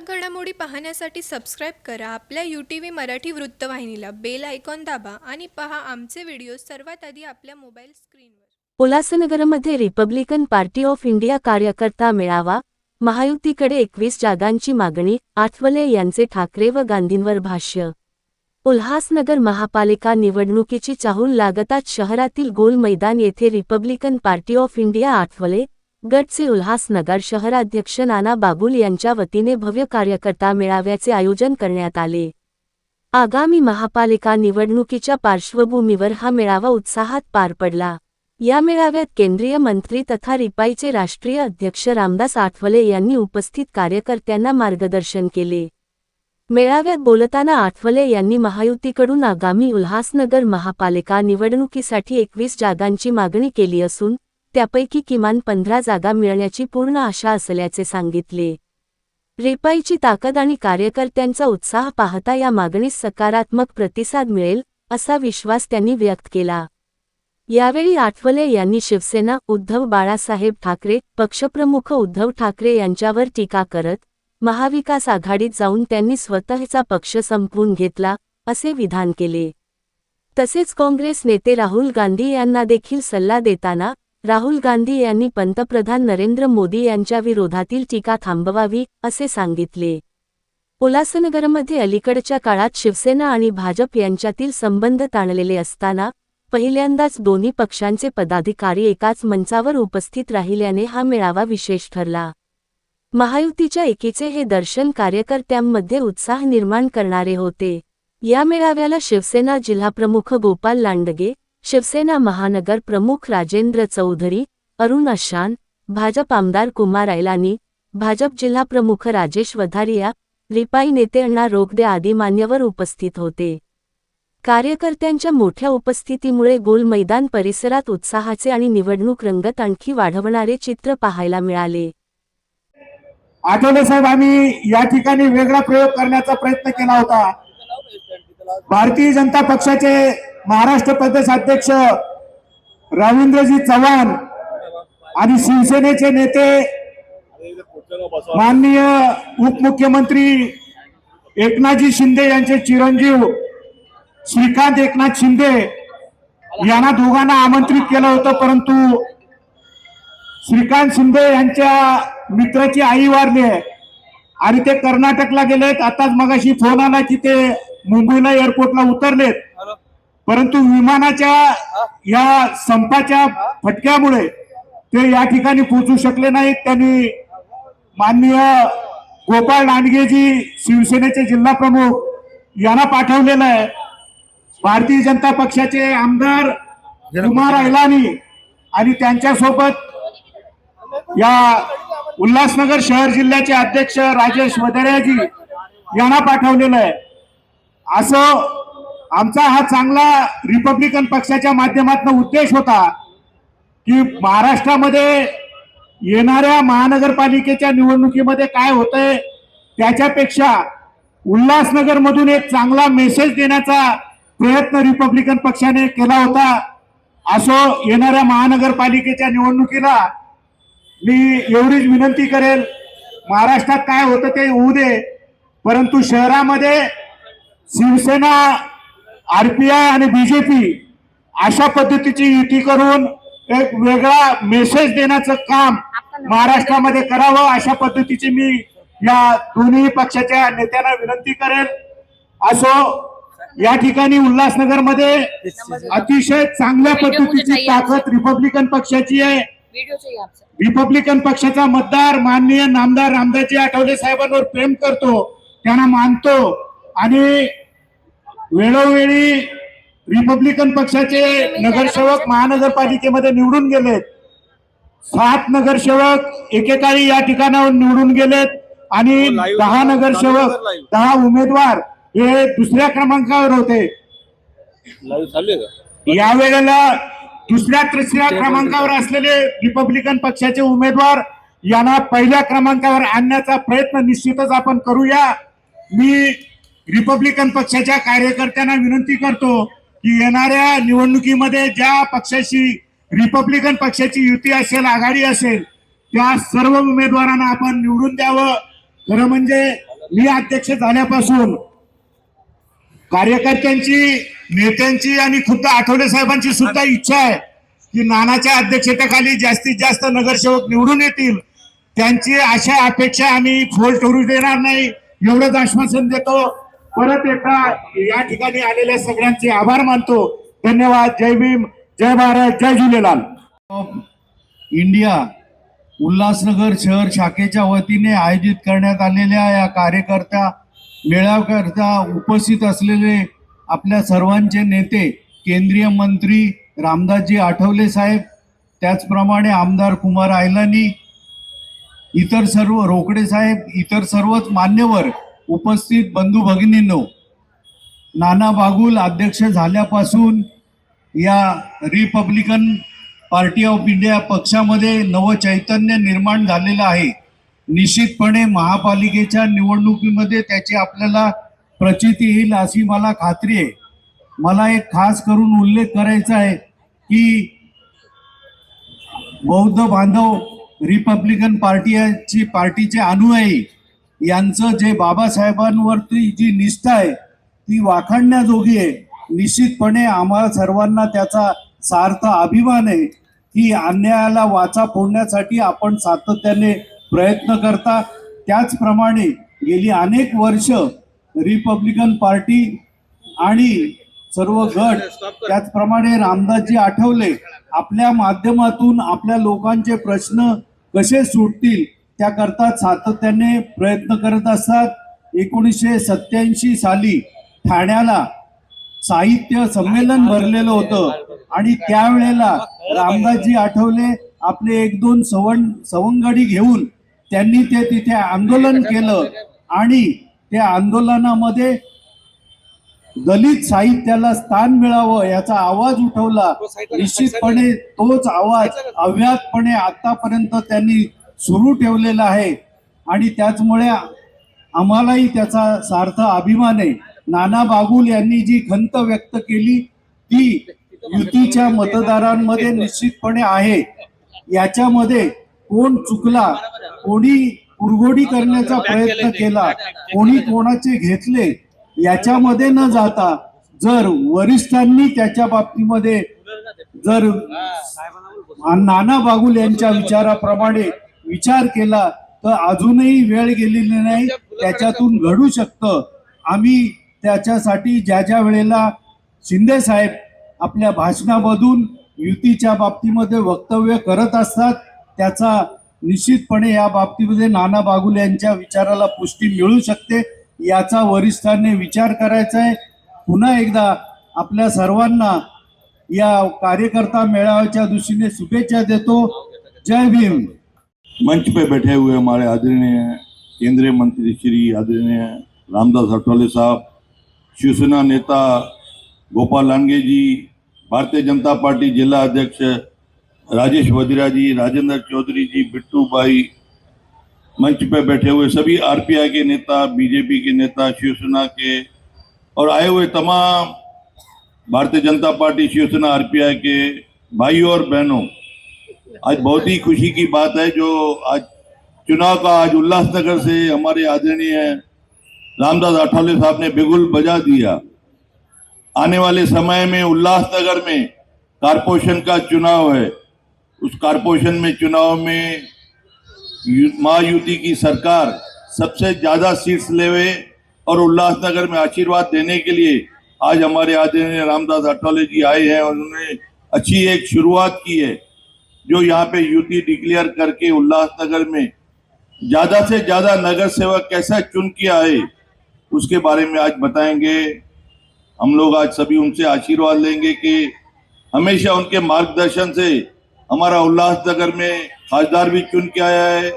ठळक घडामोडी पाहण्यासाठी सबस्क्राईब करा. आपल्या यू टी व्ही मराठी वृत्तवाहिनीला बेल आयकॉन दाबा आणि पहा आमचे व्हिडिओ सर्वात आधी आपल्या मोबाईल स्क्रीनवर उल्हासनगरमध्ये रिपब्लिकन पार्टी ऑफ इंडिया कार्यकर्ता मेळावा. महायुतीकडे एकवीस जागांची मागणी आठवले यांचे ठाकरे व गांधींवर भाष्य. उल्हासनगर महापालिका निवडणुकीची चाहूल लागताच शहरातील गोल मैदान येथे Republican Party of India Athawale गटचे Ulhasnagar शहराध्यक्ष नाना बाबुल यांच्या वतीने भव्य कार्यकर्ता मेळाव्याचे आयोजन करण्यात आले. आगामी महापालिका निवडणुकीच्या पार्श्वभूमीवर हा मेळावा उत्साहात पार पडला. या मेळाव्यात केंद्रीय मंत्री तथा रिपाईचे राष्ट्रीय अध्यक्ष रामदास आठवले यांनी उपस्थित कार्यकर्त्यांना मार्गदर्शन केले. मेळाव्यात बोलताना आठवले यांनी महायुतीकडून आगामी उल्हासनगर महापालिका निवडणुकीसाठी एकवीस जागांची मागणी केली असून त्यापैकी किमान पंधरा जागा मिळण्याची पूर्ण आशा असल्याचे सांगितले. रिपाईची ताकद आणि कार्यकर्त्यांचा उत्साह पाहता या मागणीस सकारात्मक प्रतिसाद मिळेल असा विश्वास त्यांनी व्यक्त केला. यावेळी आठवले यांनी शिवसेना उद्धव बाळासाहेब ठाकरे पक्षप्रमुख उद्धव ठाकरे यांच्यावर टीका करत महाविकास आघाडीत जाऊन त्यांनी स्वतःचा पक्ष संपवून घेतला असे विधान केले. तसेच काँग्रेस नेते राहुल गांधी यांना देखील सल्ला देताना राहुल गांधी यांनी पंतप्रधान नरेंद्र मोदी यांच्या विरोधातील टीका थांबवावी असे सांगितले. उल्हासनगरमध्ये अलीकडच्या काळात शिवसेना आणि भाजप यांच्यातील संबंध ताणलेले असताना पहिल्यांदाच दोन्ही पक्षांचे पदाधिकारी एकाच मंचावर उपस्थित राहिल्याने हा मेळावा विशेष ठरला. महायुतीच्या एकीचे हे दर्शन कार्यकर्त्यांमध्ये उत्साह निर्माण करणारे होते. या मेळाव्याला शिवसेना जिल्हाप्रमुख गोपाल लांडगे शिवसेना महानगर प्रमुख राजेंद्र चौधरी अरुण अशान भाजप आमदार कुमार ऐलानी भाजप जिल्हा प्रमुख राजेश वधारिया रिपाई नेते अण्णा रोगदे आदी मान्यवर उपस्थित होते. कार्यकर्त्यांच्या मोठ्या उपस्थितीमुळे गोल मैदान परिसरात उत्साहाचे आणि निवडणूक रंगत आणखी वाढवणारे चित्र पाहायला मिळाले. आठवले साहेब आम्ही या ठिकाणी वेगळा प्रयोग करण्याचा प्रयत्न केला होता. भारतीय जनता पक्षाचे महाराष्ट्र प्रदेश अध्यक्ष रवींद्रजी चव्हाण आणि शिवसेनेचे नेते माननीय उपमुख्यमंत्री एकनाथजी शिंदे यांचे चिरंजीव श्रीकांत एकनाथ शिंदे यांना दोघांना आमंत्रित केलं होतं परंतु श्रीकांत शिंदे यांच्या मित्राची आई वारली आहे आणि ते कर्नाटकला गेलेत. आताच मगाशी फोन आला की ते मुंबईला एअरपोर्टला उतरलेत. परंतु विमानाच्या या संपाच्या फटक्यामुळे ते या ठिकाणी पोहोचू शकले नाहीत. त्यांनी माननीय गोपाळ लांडगेजी शिवसेनेचे जिल्हा प्रमुख यांना पाठवलेलं आहे. भारतीय जनता पक्षाचे आमदार कुमार ऐलानी आणि त्यांच्यासोबत या उल्हासनगर शहर जिल्ह्याचे अध्यक्ष राजेश वदऱ्याजी यांना पाठवलेलं आहे. असं आमचा हा चांगला रिपब्लिकन पक्षाच्या माध्यमातून उद्देश होता की महाराष्ट्रामध्ये येणाऱ्या महानगरपालिकेच्या निवडणुकीमध्ये काय होतंय त्याच्यापेक्षा उल्हासनगरमधून एक चांगला मेसेज देण्याचा प्रयत्न रिपब्लिकन पक्षाने केला होता. असो येणाऱ्या महानगरपालिकेच्या निवडणुकीला मी एवढीच विनंती करेल महाराष्ट्रात काय होतं ते होऊ दे परंतु शहरामध्ये शिवसेना आरपीआय आणि बीजेपी अशा पद्धतीची युती करून एक वेगळा मेसेज देण्याचं काम महाराष्ट्रामध्ये करावं अशा पद्धतीची मी या दोन्ही पक्षाच्या नेत्यांना विनंती करेल. असो या ठिकाणी उल्हासनगरमध्ये अतिशय चांगल्या पद्धतीची ताकद रिपब्लिकन पक्षाची आहे. रिपब्लिकन पक्षाचा मतदार माननीय नामदार रामदासजी आठवले साहेबांवर प्रेम करतो त्यांना मानतो आणि वेळोवेळी रिपब्लिकन पक्षाचे नगरसेवक महानगरपालिकेमध्ये निवडून गेलेत. सात नगरसेवक एकेकाळी या ठिकाणावर निवडून गेलेत आणि दहा नगरसेवक दहा उमेदवार हे दुसऱ्या क्रमांकावर होते. या वेळेला दुसऱ्या तिसऱ्या क्रमांकावर असलेले रिपब्लिकन पक्षाचे उमेदवार यांना पहिल्या क्रमांकावर आणण्याचा प्रयत्न निश्चितच आपण करूया. मी रिपब्लिकन पक्षाच्या कार्यकर्त्यांना विनंती करतो की येणाऱ्या निवडणुकीमध्ये ज्या पक्षाशी रिपब्लिकन पक्षाची युती असेल आघाडी असेल त्या सर्व उमेदवारांना आपण निवडून द्यावं. खरं म्हणजे मी अध्यक्ष झाल्यापासून कार्यकर्त्यांची नेत्यांची आणि खुद्द आठवले साहेबांची सुद्धा इच्छा आहे की नानाच्या अध्यक्षतेखाली जास्तीत जास्त नगरसेवक निवडून येतील. त्यांची आशा अपेक्षा आम्ही फोल ठरू देणार नाही. एवढंच आश्वासन देतो. परत एकदा या ठिकाणी आलेल्या सगळ्यांचे आभार मानतो. धन्यवाद. जय भीम. जय भारत. जय झुलेलाल. इंडिया उल्हासनगर शहर शाखेच्या वतीने आयोजित करण्यात आलेल्या या कार्यकर्त्या मेळाव्याकरता उपस्थित असलेले आपल्या सर्वांचे नेते केंद्रीय मंत्री रामदासजी आठवले साहेब त्याचप्रमाणे आमदार कुमार आयलानी इतर सर्व रोकडे साहेब इतर सर्वच मान्यवर उपस्थित बंधू भगिनींनो नाना बागुल अध्यक्ष झाल्यापासून या रिपब्लिकन पार्टी ऑफ इंडिया पक्षामध्ये नवचैतन्य निर्माण झालेलं आहे. निश्चितपणे महापालिकेच्या निवडणुकीमध्ये त्याची आपल्याला प्रचिती येईल अशी मला खात्री आहे. मला एक खास करून उल्लेख करायचा आहे की बौद्ध बांधव रिपब्लिकन पार्टीची पार्टीचे अनुयायी यांचं जे बाबासाहेबांवरती जी निष्ठा आहे ती वाखाणण्याजोगी आहे. निश्चितपणे आम्हाला सर्वांना त्याचा सार्थ अभिमान आहे. की अन्यायाला वाचा फोडण्यासाठी आपण सातत्याने प्रयत्न करता. त्याचप्रमाणे गेली अनेक वर्ष रिपब्लिकन पार्टी आणि सर्व गट त्याचप्रमाणे रामदासजी आठवले. आपल्या माध्यमातून आपल्या लोकांचे प्रश्न कसे सुटतील त्याकरता सातत्याने प्रयत्न करत असतात. एकोणीसशे सत्याऐंशी साली ठाण्याला साहित्य संमेलन भरलेलं होतं. आणि त्यावेळेला रामदासजी आठवले आपले एक दोन सवंग सवंगडी घेऊन त्यांनी ते तिथे आंदोलन केलं. आणि त्या आंदोलनामध्ये दलित साहित्याला स्थान मिळावं याचा आवाज उठवला. निश्चितपणे तोच आवाज अव्यातपणे आतापर्यंत त्यांनी सुरू ठेवलेलं आहे. आणि त्याचमुळे आम्हालाही त्याचा सार्थ अभिमान आहे. नाना बागुल यांनी जी खंत व्यक्त केली ती युतीच्या मतदारांमध्ये निश्चितपणे आहे. याच्यामध्ये कोण चुकला कोणी उरगोडी करण्याचा प्रयत्न केला कोणी कोणाचे घेतले याच्यामध्ये न जाता जर वरिष्ठांनी त्याच्या बाबतीमध्ये जर नाना बागुल यांच्या विचाराप्रमाणे विचार केला तर अजूनही वेळ गेलेली नाही. त्याच्यातून घडू शकतं. आम्ही त्याच्यासाठी ज्या ज्या वेळेला शिंदे साहेब आपल्या भाषणामधून युतीच्या बाबतीमध्ये वक्तव्य करत असतात त्याचा निश्चितपणे या बाबतीमध्ये नाना बागुल यांच्या विचाराला पुष्टी मिळू शकते याचा वरिष्ठांनी विचार करायचा आहे. पुन्हा एकदा आपल्या सर्वांना या कार्यकर्ता मेळाव्याच्या दृष्टीने शुभेच्छा देतो. जय भीम. मंच पे बैठे हुए हमारे आदरणीय केंद्रीय मंत्री श्री आदरणीय रामदास अठवाले साहब शिवसेना नेता गोपाल लांडगे जी भारतीय जनता पार्टी जिला अध्यक्ष राजेश वदिरा जी राजेंद्र चौधरी जी बिट्टू भाई मंच पे बैठे हुए सभी आरपीआई के नेता बीजेपी के नेता शिवसेना के और आए हुए तमाम भारतीय जनता पार्टी शिवसेना आरपीआई के भाइयों और बहनों आज बहुत ही खुशी की बात है जो आज चुनाव का आज उल्लासनगर से हमारे आदरणीय रामदास अठावले साहब ने बिगुल बजा दिया आने वाले समय में उल्लासनगर में कारपोरेशन का चुनाव है उस कारपोरेशन में चुनाव में यू- महायुति की सरकार सबसे ज्यादा सीट्स लेवे और उल्लासनगर में आशीर्वाद देने के लिए आज हमारे आदरणीय रामदास अठावले जी आए हैं और उन्होंने अच्छी एक शुरुआत की है जो यहाँ पे युति डिक्लेयर करके उल्लासनगर में ज्यादा से ज्यादा नगर सेवक कैसा चुन के आए उसके बारे में आज बताएंगे हम लोग आज सभी उनसे आशीर्वाद लेंगे कि हमेशा उनके मार्गदर्शन से हमारा उल्लासनगर में खासदार भी चुन के आया है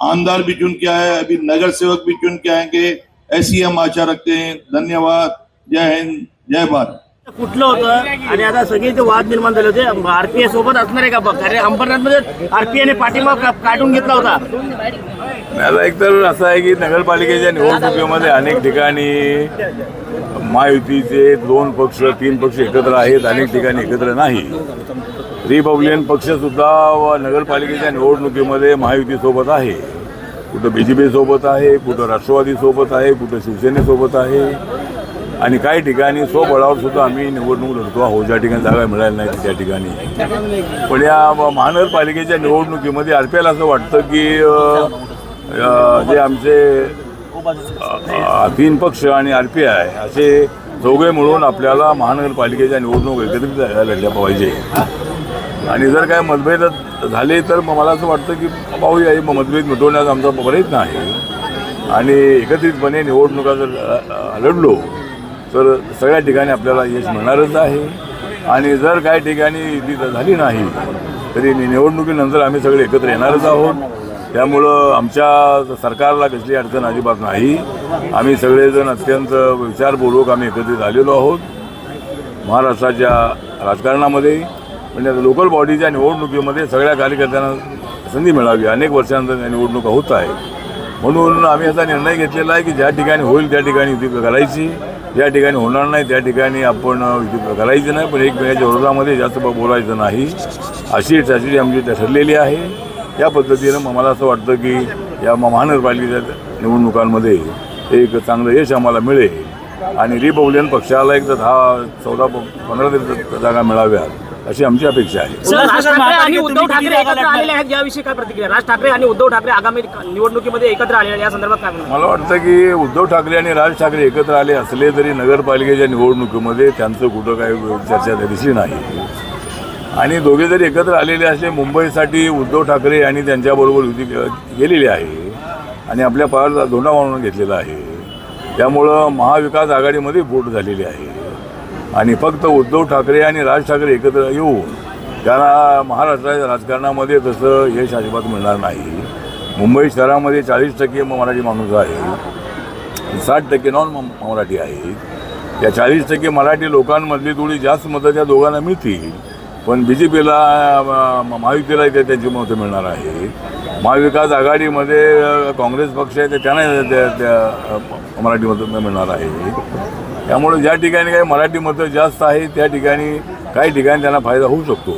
आमदार भी चुन के आया है अभी नगर सेवक भी चुन के आएंगे ऐसी हम आशा रखते हैं धन्यवाद जय हिंद जय भारत कुठलं होतं? आणि आता सगळे वाद निर्माण झाले होते आरपीए सोबत असणार आहे का कारण अंबरनाथमध्ये आरपीआयने पाठिंबा काढून घेतला होता? मला एकतर असं आहे की नगरपालिकेच्या निवडणुकीमध्ये अनेक ठिकाणी महायुतीचे दोन पक्ष तीन पक्ष एकत्र आहेत अनेक ठिकाणी एकत्र नाही. रिपब्लिकन पक्ष सुद्धा व नगरपालिकेच्या निवडणुकीमध्ये महायुतीसोबत आहे. कुठं बी जे आहे कुठं राष्ट्रवादी सोबत आहे कुठं शिवसेनेसोबत आहे. आणि काही ठिकाणी स्वबळावर सुद्धा आम्ही निवडणूक लढतो. आहोत ज्या ठिकाणी जागा मिळायला नाही त्या ठिकाणी. पण या महानगरपालिकेच्या निवडणुकीमध्ये आर पी एल असं वाटतं की जे आमचे तीन पक्ष आणि आर पी आय असे चौघे मिळून आपल्याला महानगरपालिकेच्या निवडणूक एकत्रित लढल्या पाहिजे. आणि जर काय मतभेद झाले तर मग मला असं वाटतं की पाहूया मग मतभेद मिटवण्याचा आमचा प्रयत्न आहे. आणि एकत्रितपणे निवडणुका जर लढलो तर सगळ्या ठिकाणी आपल्याला यश मिळणारच आहे. आणि जर काही ठिकाणी ती झाली नाही तरी निवडणुकीनंतर आम्ही सगळे एकत्र येणारच आहोत. त्यामुळं आमच्या सरकारला कसली अडचण अजिबात नाही. आम्ही सगळेजण अत्यंत विचारपूर्वक आम्ही एकत्रित आलेलो आहोत. महाराष्ट्राच्या राजकारणामध्ये म्हणजे या लोकल बॉडीच्या निवडणुकीमध्ये सगळ्या कार्यकर्त्यांना संधी मिळावी. अनेक वर्षांनंतर या निवडणुका होत आहे म्हणून आम्ही असा निर्णय घेतलेला आहे की ज्या ठिकाणी होईल त्या ठिकाणी युती करायची. ज्या ठिकाणी होणार नाही त्या ठिकाणी आपण करायचं नाही पण एकमेकाच्या विरोधामध्ये जास्त बोलायचं नाही. अशी ट्रॅजेडी आमची त्या ठरलेली आहे. या पद्धतीनं मला असं वाटतं की या महानगरपालिकेच्या निवडणुकांमध्ये एक चांगलं यश आम्हाला मिळेल. आणि रिपब्लिकन पक्षाला एक दहा चौदा प- पंधरा जागा मिळाव्यात. अशी आमची अपेक्षा आहे. राज ठाकरे आणि उद्धव ठाकरे एकत्र? आलेले आहेत याविषयी काय प्रतिक्रिया? राज ठाकरे आणि उद्धव ठाकरे आगामी निवडणुकीमध्ये एकत्र आहेत या संदर्भात काय मला वाटतं की उद्धव ठाकरे आणि राज ठाकरे एकत्र आले असले तरी नगरपालिकेच्या निवडणुकीमध्ये त्यांचं कुठं काही चर्चा दिसली नाही. आणि दोघे जरी एकत्र आलेले असले मुंबईसाठी उद्धव ठाकरे आणि त्यांच्याबरोबर युती केलेली आहे आणि आपल्या पायावर धोंडा मारून घेतलेला आहे. त्यामुळं महाविकास आघाडीमध्ये फूट झालेली आहे. आणि फक्त उद्धव ठाकरे आणि राज ठाकरे एकत्र येऊन त्यांना महाराष्ट्राच्या राजकारणामध्ये तसं यश अजिबात मिळणार नाही. मुंबई शहरामध्ये चाळीस टक्के मराठी माणूस आहे साठ टक्के नॉन म- मराठी आहेत. या चाळीस टक्के मराठी लोकांमधली थोडी जास्त मतं त्या दोघांना मिळतील पण बी जे पीला महायुतीला इथे त्यांची मतं मिळणार आहे. महाविकास आघाडीमध्ये काँग्रेस पक्ष आहे ते त्यांना त्या त्या मराठी मतं मिळणार आहे. त्यामुळे ज्या ठिकाणी काही मराठी मतं जास्त आहे त्या ठिकाणी काही ठिकाणी त्यांना फायदा होऊ शकतो.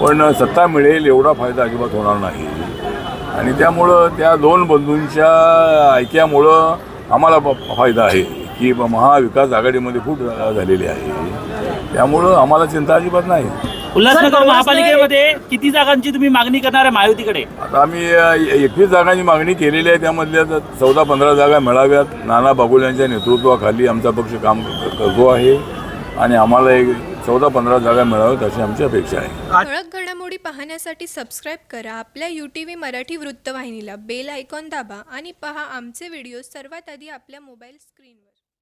पण सत्ता मिळेल एवढा फायदा अजिबात होणार नाही. आणि त्यामुळं त्या दोन बंधूंच्या ऐक्यामुळं आम्हाला फायदा आहे की महाविकास आघाडीमध्ये फूट झालेली आहे. त्यामुळं आम्हाला चिंता अजिबात नाही. उल्हासनगर महापालिकेमध्ये किती जागांची तुम्ही मागणी करणार आहे महायुतीकडे? आता आम्ही एकवीस जागांची मागणी केलेली आहे त्यामधल्या तर चौदा पंधरा जागा मिळाव्यात. नाना बागुल यांच्या नेतृत्वाखाली आमचा पक्ष काम क- करतो आहे. आणि आम्हाला एक चौदा पंधरा जागा मिळाव्यात अशी आमची अपेक्षा आहे. ठळक घडामोडी पाहण्यासाठी सबस्क्राईब करा. आपल्या यू टी व्ही मराठी वृत्तवाहिनीला बेल आयकॉन दाबा आणि पहा आमचे व्हिडिओ सर्वात आधी आपल्या मोबाईल स्क्रीनवर